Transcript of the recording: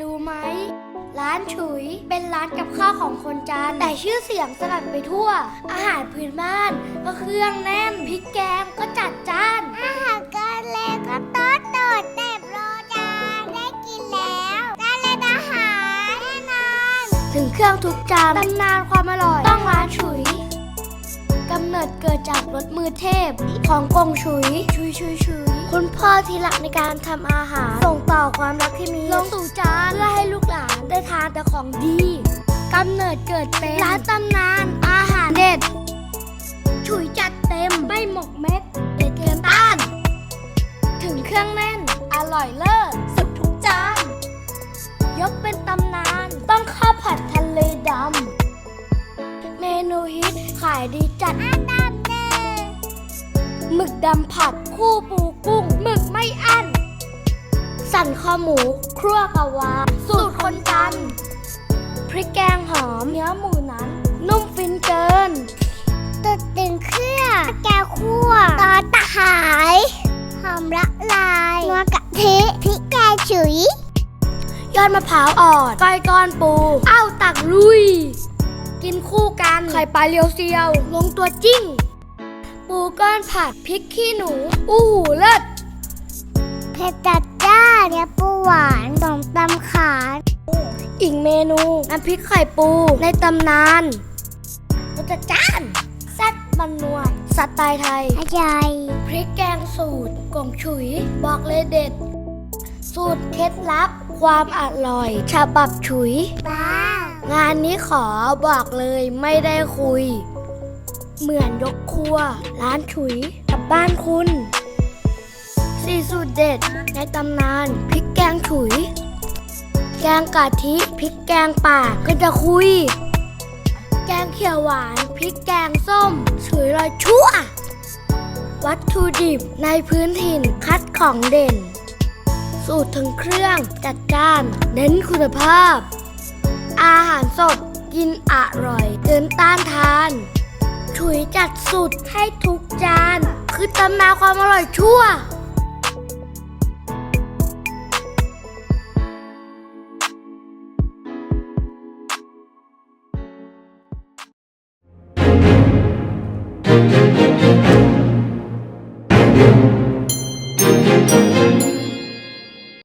รู้ไหม ร้านฉุยเป็นร้านกับข้าวของคนจานแต่ชื่อเสียงสลัดไปทั่ว อาหารพื้นบ้านก็เครื่องแน่นพริกแกงก็จัดจ้าน อาหารการเล่นก็โต๊ดโดดเต็มโรจานได้กินแล้วการเล่นอาหารแน่นอนถึงเครื่องทุกจานตำนานความอร่อย ต้องร้านฉุยกำเนิดเกิดจากรสมือเทพ ของกงฉุย ชุยชุยชุยคุณพ่อที่หลักในการทำอาหารส่งต่อ ของดีกำเนิดเกิดเป็นร้านตำนานอาหารเด็ด ฉุยจัดเต็มไม่หมกเม็ดเด็ดเกินต้าน ถึงเครื่องแน่น อร่อยเลิศสุดทุกจาน ยกเป็นตำนานต้องข้าวผัดทะเลดำ เมนูฮิตขายดีจัดอันดับหนึ่งหมึกดำผัดคู่ปูกุ้งหมึกไม่อั้น สั่นคอหมูครัวกะวาสูตรคนจ มเนื้อหมูนั้น นุ่มฟินเกินตุดตึงเครื่องแก้วคั่วตอตะหายหอมละลายนัวกะทิพริกแกงฉุย ยอดมะพร้าวอ่อนก้อยก้อนปูอ้าวตักลุย กินคู่กัน ไข่ปลาเลียวเซียว ลงตัวจิ้ง ปูก้อนผัดพริกขี้หนู อู้หูเลิศเผ็ดจัดจ้านเนื้อปูหวานสมตำขาอีก เมนูน้ำพริกไข่ปูในตำนานรสจัดจ้านแซ่บมันนัวสไตล์ไทยอร่อยพริกแกงสูตรกงฉุย บอกเลยเด็ด สูตรเคล็ดลับความอร่อย ฉบับฉุยบ้างงานนี้ขอบอกเลยไม่ได้คุย เหมือนยกครัว ร้านฉุยกับบ้านคุณสี่สูตรเด็ดในตำนานพริกแกงฉุย แกงกะทิพริกแกงป่าก็จะคุย แกงเขียวหวานพริกแกงส้มฉุยลอยชั่ว วัตถุดิบในพื้นถิ่นคัดของเด่น สูตรถึงเครื่องจัดจ้านเน้นคุณภาพ อาหารสดกินอร่อยเกินต้านทานฉุยจัดสุดให้ทุกจาน คือตำนานความอร่อยชั่ว